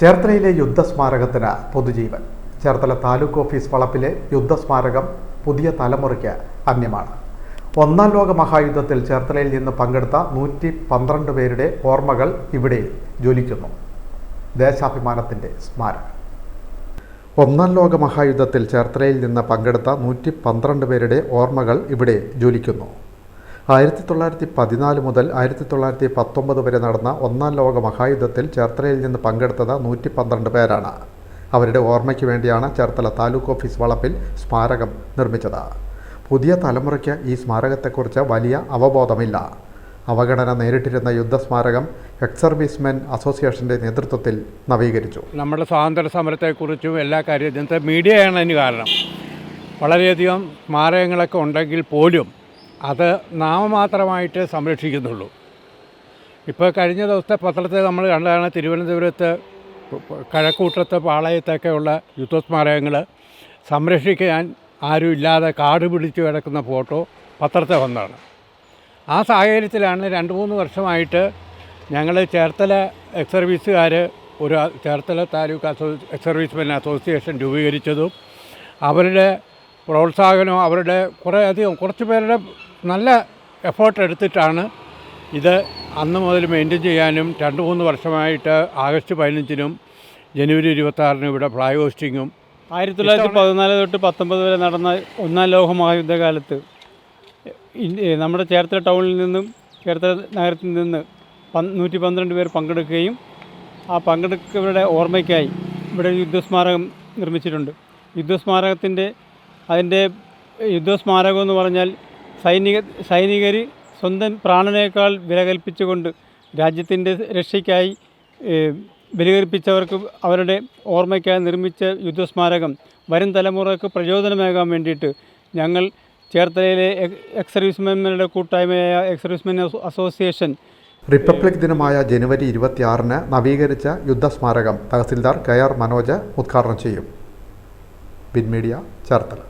ചേർത്തലയിലെ യുദ്ധസ്മാരകത്തിന് പൊതുജീവൻ. ചേർത്തല താലൂക്ക് ഓഫീസ് വളപ്പിലെ യുദ്ധസ്മാരകം പുതിയ തലമുറയ്ക്ക് അന്യമാണ്. ഒന്നാം ലോക മഹായുദ്ധത്തിൽ ചേർത്തലയിൽ നിന്ന് പങ്കെടുത്ത നൂറ്റി പന്ത്രണ്ട് പേരുടെ ഓർമ്മകൾ ഇവിടെ ജ്വലിക്കുന്നു. ദേശാഭിമാനത്തിന്റെ സ്മാരകം. ഒന്നാം ലോക മഹായുദ്ധത്തിൽ ചേർത്തലയിൽ നിന്ന് പങ്കെടുത്ത നൂറ്റി പന്ത്രണ്ട് പേരുടെ ഓർമ്മകൾ ഇവിടെ ജ്വലിക്കുന്നു. ആയിരത്തി തൊള്ളായിരത്തി പതിനാല് മുതൽ ആയിരത്തി തൊള്ളായിരത്തി പത്തൊമ്പത് വരെ നടന്ന ഒന്നാം ലോക മഹായുദ്ധത്തിൽ ചേർത്തലയിൽ നിന്ന് പങ്കെടുത്തത് നൂറ്റി പന്ത്രണ്ട് പേരാണ്. അവരുടെ ഓർമ്മയ്ക്ക് വേണ്ടിയാണ് ചേർത്തല താലൂക്ക് ഓഫീസ് വളപ്പിൽ സ്മാരകം നിർമ്മിച്ചത്. പുതിയ തലമുറയ്ക്ക് ഈ സ്മാരകത്തെക്കുറിച്ച് വലിയ അവബോധമില്ല. അവഗണന നേരിട്ടിരുന്ന യുദ്ധസ്മാരകം എക്സ് സർവീസ്മെൻ അസോസിയേഷന്റെ നേതൃത്വത്തിൽ നവീകരിച്ചു. നമ്മുടെ സ്വാതന്ത്ര്യ സമരത്തെക്കുറിച്ചും എല്ലാ കാര്യത്തിനും. മീഡിയയാണ് അതിന് കാരണം. വളരെയധികം സ്മാരകങ്ങളൊക്കെ ഉണ്ടെങ്കിൽ പോലും അത് നാമമാത്രമായിട്ട് സംരക്ഷിക്കുന്നുള്ളൂ. ഇപ്പോൾ കഴിഞ്ഞ ദിവസത്തെ പത്രത്തിൽ നമ്മൾ കണ്ടതാണ് തിരുവനന്തപുരത്ത് കഴക്കൂട്ടത്ത് പാളയത്തൊക്കെയുള്ള യുദ്ധസ്മാരകങ്ങൾ സംരക്ഷിക്കാൻ ആരും ഇല്ലാതെ കാട് പിടിച്ചു കിടക്കുന്ന ഫോട്ടോ പത്രത്തെ വന്നതാണ്. ആ സാഹചര്യത്തിലാണ് രണ്ട് മൂന്ന് വർഷമായിട്ട് ഞങ്ങൾ ചേർത്തല എക്സ് സർവീസുകാർ ഒരു ചേർത്തല താലൂക്ക് അസോ എക്സ് സർവീസ്മെൻ അസോസിയേഷൻ രൂപീകരിച്ചതും അവരുടെ പ്രോത്സാഹനവും അവരുടെ കുറേ അധികം കുറച്ച് പേരുടെ നല്ല എഫേർട്ട് എടുത്തിട്ടാണ് ഇത് അന്ന് മുതൽ മെയിന്റെയിൻ ചെയ്യാനും രണ്ട് മൂന്ന് വർഷമായിട്ട് ആഗസ്റ്റ് പതിനഞ്ചിനും ജനുവരി ഇരുപത്താറിനും ഇവിടെ ഫ്ലൈ ഹോസ്റ്റിങ്ങും ആയിരത്തി തൊള്ളായിരത്തി പതിനാല് തൊട്ട് പത്തൊമ്പത് വരെ നടന്ന ഒന്നാം ലോക മഹായുദ്ധകാലത്ത് നമ്മുടെ ചേർത്തല ടൗണിൽ നിന്നും ചേർത്തല നഗരത്തിൽ നിന്ന് നൂറ്റി പന്ത്രണ്ട് പേർ പങ്കെടുക്കുകയും ആ പങ്കെടുക്കവരുടെ ഓർമ്മയ്ക്കായി ഇവിടെ യുദ്ധസ്മാരകം നിർമ്മിച്ചിട്ടുണ്ട്. യുദ്ധസ്മാരകത്തിന്റെ അതിന്റെ യുദ്ധസ്മാരകം എന്ന് പറഞ്ഞാൽ സൈനിക സൈനികർ സ്വന്തം പ്രാണനേക്കാൾ വില കൽപ്പിച്ചുകൊണ്ട് രാജ്യത്തിന്റെ രക്ഷയ്ക്കായി ബലികൽപ്പിച്ചവർക്ക് അവരുടെ ഓർമ്മയ്ക്കായി നിർമ്മിച്ച യുദ്ധസ്മാരകം വരും തലമുറയ്ക്ക് പ്രചോദനമേകാൻ വേണ്ടിയിട്ട് ഞങ്ങൾ ചേർത്തലയിലെ എക്സ് സർവീസ്മെൻമാരുടെ കൂട്ടായ്മയായ എക്സ് സർവീസ്മെൻ അസോസിയേഷൻ റിപ്പബ്ലിക് ദിനമായ ജനുവരി ഇരുപത്തിയാറിന് നവീകരിച്ച യുദ്ധസ്മാരകം തഹസിൽദാർ കെ ആർ മനോജ് ഉദ്ഘാടനം ചെയ്യും. ബിൻ മീഡിയ ചേർത്തല.